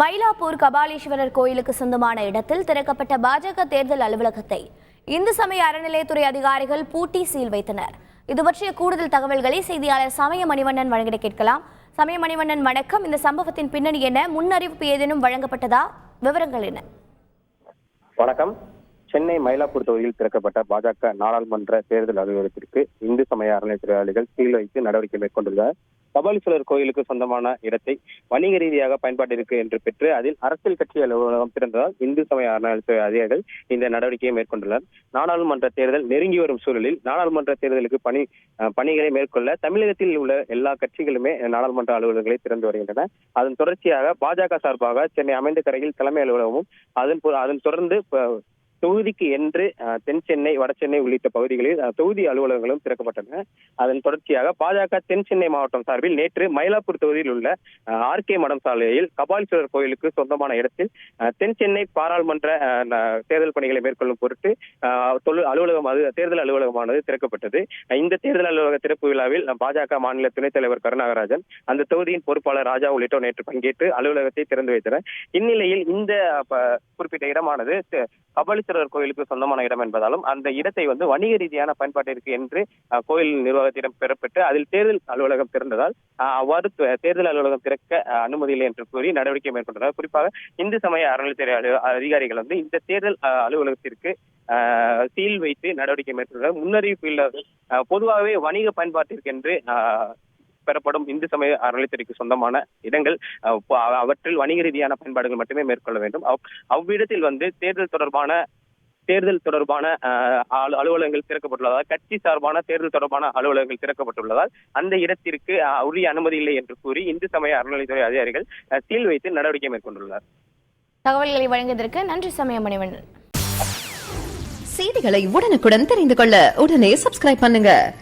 மயிலாப்பூர் கபாலீஸ்வரர் கோயிலுக்கு சொந்தமான இடத்தில் திறக்கப்பட்ட பாஜக தேர்தல் அலுவலகத்தை இந்து சமய அறநிலையத்துறை அதிகாரிகள் பூட்டி சீல் வைத்தனர். இது பற்றிய கூடுதல் தகவல்களை செய்தியாளர் சமய மணிவண்ணன் வழங்கிட கேட்கலாம். சமய மணிவண்ணன் வணக்கம். இந்த சம்பவத்தின் பின்னணி என்ன? முன்னறிவிப்பு ஏதேனும் வழங்கப்பட்டதா? விவரங்கள் என்ன? வணக்கம். சென்னை மயிலாப்பூர் தொகுதியில் திறக்கப்பட்ட பாஜக நாடாளுமன்ற தேர்தல் அலுவலகத்திற்கு இந்து சமய அறநிலையத்துறையாளிகள் சீல் வைத்து நடவடிக்கை மேற்கொண்டுள்ளனர். கபாலீஸ்வரர் கோயிலுக்கு சொந்தமான இடத்தை வணிக ரீதியாக பயன்பாட்டிற்கு என்று பெற்று அதில் அரசியல் கட்சி அலுவலகம் திறந்ததால் இந்து சமய அறநிலையத்துறை அதிகாரிகள் இந்த நடவடிக்கையை மேற்கொண்டுள்ளனர். நாடாளுமன்ற தேர்தல் நெருங்கி வரும் சூழலில் நாடாளுமன்ற தேர்தலுக்கு பணி அஹ், பணிகளை மேற்கொள்ள தமிழகத்தில் உள்ள எல்லா கட்சிகளுமே நாடாளுமன்ற அலுவலகங்களை திறந்து வருகின்றன. அதன் தொடர்ச்சியாக பாஜக சார்பாக சென்னை அமைந்த கரையில் தலைமை அலுவலகமும் அதன் அதன் தொடர்ந்து தொகுதிக்கு என்று தென் சென்னை வட சென்னை உள்ளிட்ட பகுதிகளில் தொகுதி அலுவலகங்களும் திறக்கப்பட்டன. அதன் தொடர்ச்சியாக பாஜக தென் சென்னை மாவட்டம் சார்பில் நேற்று மயிலாப்பூர் தொகுதியில் உள்ள ஆர்கே மடம் சாலையில் கபாலீஸ்வரர் கோயிலுக்கு சொந்தமான இடத்தில் தென் சென்னை பாராளுமன்ற தேர்தல் பணிகளை மேற்கொள்ளும் பொருட்டு அஹ், தொழு- அலுவலகம் அது தேர்தல் அலுவலகமானது திறக்கப்பட்டது. இந்த தேர்தல் அலுவலக திறப்பு விழாவில் பாஜக மாநில துணைத் தலைவர் கருணாகராஜன் அந்த தொகுதியின் பொறுப்பாளர் ராஜா உள்ளிட்டோர் நேற்று பங்கேற்று அலுவலகத்தை திறந்து வைத்தனர். இந்நிலையில் இந்த குறிப்பிட்ட இடமானது கபாலி கபாலீஸ்வரர் கோயிலுக்கு சொந்தமான இடம் என்பதாலும் அந்த இடத்தை வந்து வணிக ரீதியான பயன்பாட்டிற்கு என்று கோயில் நிர்வாகத்திடம் பெறப்பட்டு அதில் தேர்தல் அலுவலகம் திறந்ததால் அவ்வாறு தேர்தல் அலுவலகம் திறக்க அனுமதி இல்லை என்று கூறி நடவடிக்கை மேற்கொண்டனர். குறிப்பாக இந்து சமய அறநிலையத்துறை அதிகாரிகள் வந்து இந்த தேர்தல் அலுவலகத்திற்கு சீல் வைத்து நடவடிக்கை மேற்கொண்டனர். முன்னறிவிப்பு இல்லாத பொதுவாகவே வணிக பயன்பாட்டிற்கென்று அஹ், பெறப்படும் இந்து சமய அறநிலையத்துறைக்கு சொந்தமான இடங்கள் அவற்றில் வணிக ரீதியான பயன்பாடுகள் மட்டுமே மேற்கொள்ள வேண்டும். அவ்- அவ்விடத்தில் வந்து தேர்தல் தொடர்பான தேர்தல் தொடர்பான அலுவலகங்கள் திறக்கப்பட்டுள்ளதால் கட்சி சார்பான தேர்தல் தொடர்பான அலுவலகங்கள் திறக்கப்பட்டுள்ளதால் அந்த இடத்திற்கு உரிய அனுமதி இல்லை என்று கூறி இந்து சமய அறநிலையத்துறை அதிகாரிகள் சீல் வைத்து நடவடிக்கை மேற்கொண்டுள்ளனர். தகவல்களை வழங்கியதற்கு நன்றி சமய மணிவண்ணன் செய்திகளை உடனுக்குடன் தெரிந்து கொள்ள உடனே சப்ஸ்கிரைப் பண்ணுங்க.